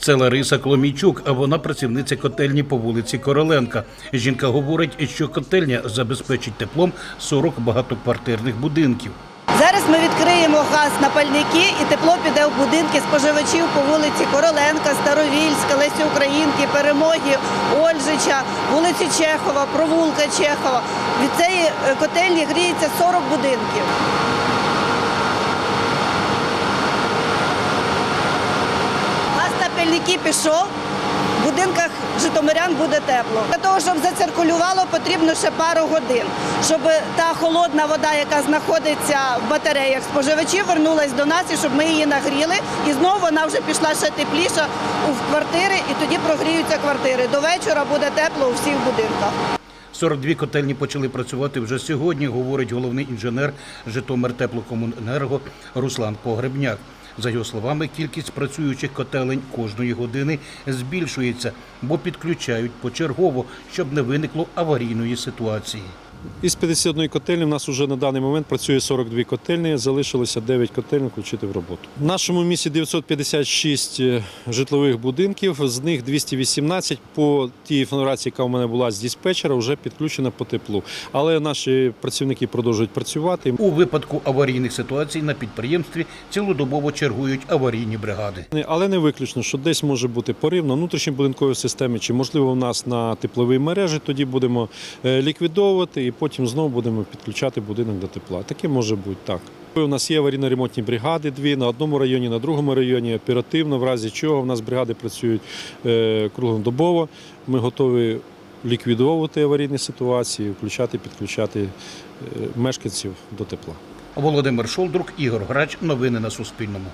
Це Лариса Кломійчук, а вона працівниця котельні по вулиці Короленка. Жінка говорить, що котельня забезпечить теплом 40 багатоквартирних будинків. Зараз ми відкриємо газ на пальники і тепло піде в будинки споживачів по вулиці Короленка, Старовільська, Лесі Українки, Перемоги, Ольжича, вулиці Чехова, провулка Чехова. Від цієї е, котельні гріється 40 будинків. Пальники пішов. В будинках житомирян буде тепло. Для того, щоб зациркулювало, потрібно ще пару годин, щоб та холодна вода, яка знаходиться в батареях споживачів, вернулась до нас і щоб ми її нагріли. І знову вона вже пішла ще тепліша у квартири, і тоді прогріються квартири. До вечора буде тепло у всіх будинках. 42 котельні почали працювати вже сьогодні, говорить головний інженер Житомир Теплокомуненерго Руслан Погребняк. За його словами, кількість працюючих котелень кожної години збільшується, бо підключають почергово, щоб не виникло аварійної ситуації. Із 51 котельні в нас вже на даний момент працює 42 котельні, залишилося 9 котельень включити в роботу. В нашому місті 956 е, житлових будинків, з них 218 по тій інформації, яка в мене була з диспетчера, вже підключена по теплу. Але наші працівники продовжують працювати. У випадку аварійних ситуацій на підприємстві цілодобово чергують аварійні бригади. Але не виключно, що десь може бути порив на внутрішньобудинковій системі, чи можливо в нас на тепловій мережі. Тоді будемо е, ліквідовувати потім знову будемо підключати будинок до тепла. Таке може бути так. У нас є аварійно-ремонтні бригади, дві на одному районі, на другому районі оперативно, в разі чого в нас бригади працюють е, круглодобово. Ми готові ліквідовувати аварійні ситуації, включати, підключати е, мешканців до тепла. Володимир Шолдрук, Ігор Грач. Новини на Суспільному.